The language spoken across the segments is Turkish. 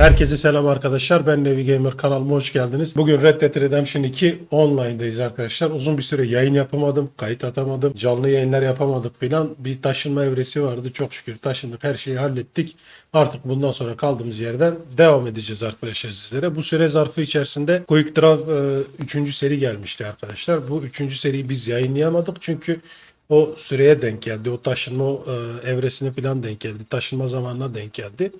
Herkese selam arkadaşlar. Ben Nevi Gamer kanalıma hoş geldiniz. Bugün Red Dead Redemption 2 online'dayız arkadaşlar. Uzun bir süre yayın yapamadım, kayıt atamadım, canlı yayınlar yapamadık filan. Bir taşınma evresi vardı. Çok şükür taşındık, her şeyi hallettik. Artık bundan sonra kaldığımız yerden devam edeceğiz arkadaşlar sizlere. Bu süre zarfı içerisinde Quick Draw 3. seri gelmişti arkadaşlar. Bu 3. seriyi biz yayınlayamadık çünkü o süreye denk geldi. O taşınma e, evresine falan denk geldi. Taşınma zamanına denk geldi.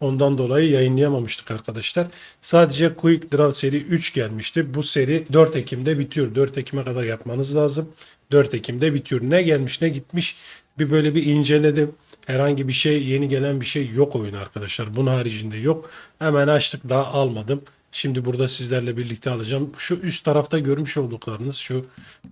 Ondan dolayı yayınlayamamıştık arkadaşlar. Sadece Quick Draw seri 3 gelmişti. Bu seri 4 Ekim'de bitiyor. 4 Ekim'e kadar yapmanız lazım. 4 Ekim'de bitiyor. Ne gelmiş ne gitmiş bir böyle bir inceledim. Herhangi bir şey yeni gelen bir şey yok oyun arkadaşlar. Bunun haricinde yok. Hemen açtık daha almadım. Şimdi burada sizlerle birlikte alacağım. Şu üst tarafta görmüş olduklarınız, şu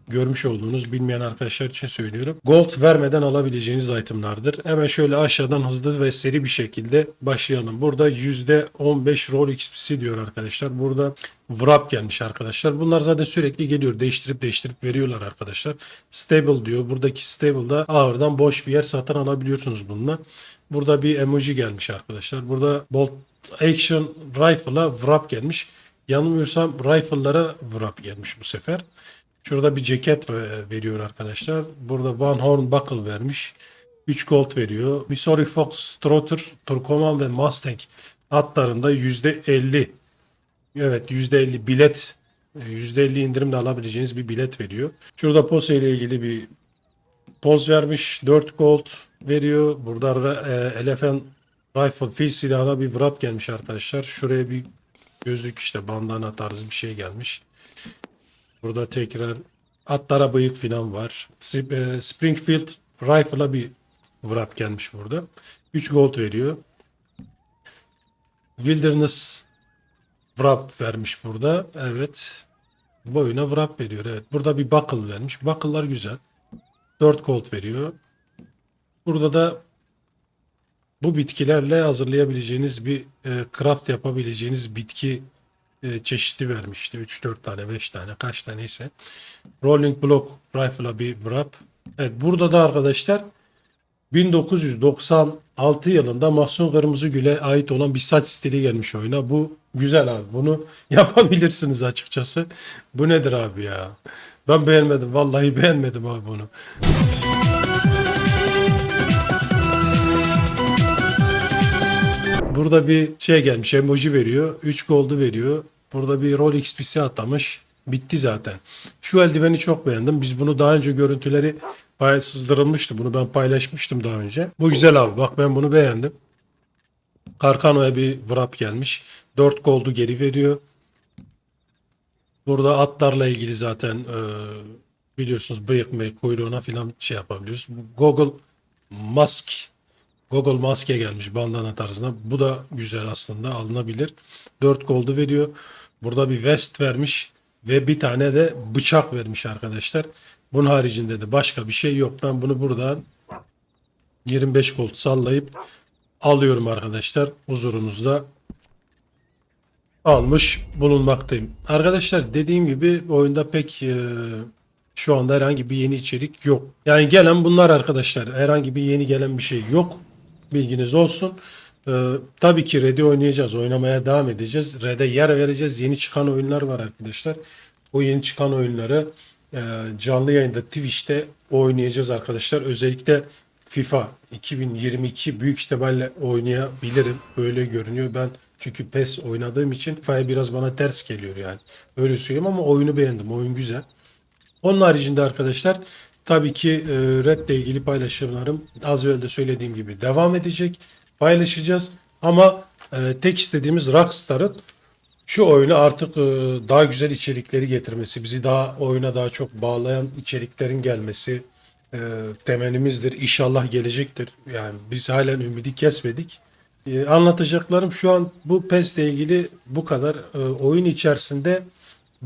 görmüş olduğunuz bilmeyen arkadaşlar için söylüyorum. Gold vermeden alabileceğiniz itemlardır. Hemen şöyle aşağıdan hızlı ve seri bir şekilde başlayalım. Burada %15 roll XP'si diyor arkadaşlar. Burada wrap gelmiş arkadaşlar. Bunlar zaten sürekli geliyor. Değiştirip değiştirip veriyorlar arkadaşlar. Stable diyor. Buradaki stable'da ağırdan boş bir yer satın alabiliyorsunuz bununla. Burada bir emoji gelmiş arkadaşlar. Burada bolt action rifle'a wrap gelmiş. Yanılmıyorsam rifle'lara wrap gelmiş bu sefer. Şurada bir ceket ve- veriyor arkadaşlar. Burada One Horn Buckle vermiş. 3 gold veriyor. Missouri Fox, Trotter, Turkoman ve Mustang atlarında %50 evet %50 bilet e, %50 indirimle alabileceğiniz bir bilet veriyor. Şurada Pose ile ilgili bir poz vermiş. 4 gold veriyor. Burada e, Elephant Rifle fil silahına bir wrap gelmiş arkadaşlar. Şuraya bir gözlük işte bandana tarzı bir şey gelmiş. Burada tekrar atlara bıyık falan var. E, Springfield Rifle'a bir wrap gelmiş burada. 3 gold veriyor. Wilderness wrap vermiş burada. Evet. Boyuna wrap veriyor. Evet. Burada bir buckle vermiş. Buckle'lar güzel. 4 gold veriyor. Burada da bu bitkilerle hazırlayabileceğiniz bir e, craft yapabileceğiniz bitki e, çeşidi vermişti. 3-4 tane 5 tane kaç taneyse. Rolling Block Rifle'a bir wrap. Evet burada da arkadaşlar 1996 yılında Mahsun Kırmızıgül'e ait olan bir saç stili gelmiş oyuna. Bu güzel abi. Bunu yapabilirsiniz açıkçası. Bu nedir abi ya? Ben beğenmedim. Vallahi beğenmedim abi bunu. Burada bir şey gelmiş. Emoji veriyor. 3 gold'u veriyor. Burada bir rol XP'si atlamış. Bitti zaten. Şu eldiveni çok beğendim. Biz bunu daha önce görüntüleri sızdırılmıştı. Bunu ben paylaşmıştım daha önce. Bu güzel abi. Bak ben bunu beğendim. Karkano'ya bir wrap gelmiş. 4 gold'u geri veriyor. Burada atlarla ilgili zaten e, biliyorsunuz bıyık mı kuyruğuna falan şey yapabiliyoruz. Google Mask Google maske gelmiş bandana tarzında. Bu da güzel aslında alınabilir. 4 gold'u veriyor. Burada bir vest vermiş ve bir tane de bıçak vermiş arkadaşlar. Bunun haricinde de başka bir şey yok. Ben bunu buradan 25 gold sallayıp alıyorum arkadaşlar. Huzurunuzda almış bulunmaktayım. Arkadaşlar dediğim gibi oyunda pek e, şu anda herhangi bir yeni içerik yok. Yani gelen bunlar arkadaşlar. Herhangi bir yeni gelen bir şey yok. Bilginiz olsun. Ee, tabii ki Red'i oynayacağız. Oynamaya devam edeceğiz. Red'e yer vereceğiz. Yeni çıkan oyunlar var arkadaşlar. O yeni çıkan oyunları e, canlı yayında Twitch'te oynayacağız arkadaşlar. Özellikle FIFA 2022 büyük ihtimalle oynayabilirim. Öyle görünüyor. Ben çünkü PES oynadığım için FIFA'ya biraz bana ters geliyor yani. Öyle söyleyeyim ama oyunu beğendim. Oyun güzel. Onun haricinde arkadaşlar tabii ki e, Red ile ilgili paylaşımlarım az de söylediğim gibi devam edecek. Paylaşacağız ama e, tek istediğimiz Rockstar'ın şu oyunu artık e, daha güzel içerikleri getirmesi, bizi daha oyuna daha çok bağlayan içeriklerin gelmesi temenimizdir. İnşallah gelecektir. Yani biz halen ümidi kesmedik. Anlatacaklarım şu an bu PES ile ilgili bu kadar. Oyun içerisinde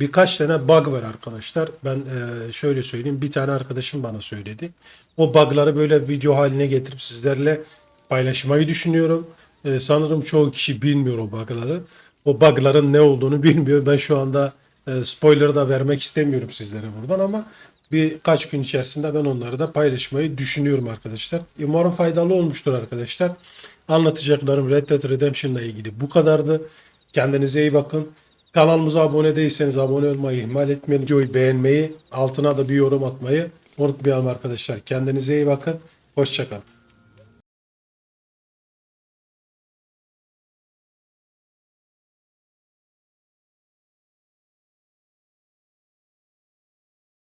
birkaç tane bug var arkadaşlar. Ben e, şöyle söyleyeyim. Bir tane arkadaşım bana söyledi. O bug'ları böyle video haline getirip sizlerle paylaşmayı düşünüyorum. E, sanırım çoğu kişi bilmiyor o bug'ları. O bug'ların ne olduğunu bilmiyor. Ben şu anda e, spoiler da vermek istemiyorum sizlere buradan ama Birkaç gün içerisinde ben onları da paylaşmayı düşünüyorum arkadaşlar. Umarım faydalı olmuştur arkadaşlar. Anlatacaklarım Red Dead Redemption'la ilgili bu kadardı. Kendinize iyi bakın. Kanalımıza abone değilseniz abone olmayı ihmal etmeyin. Videoyu beğenmeyi, altına da bir yorum atmayı unutmayalım arkadaşlar. Kendinize iyi bakın. Hoşçakalın.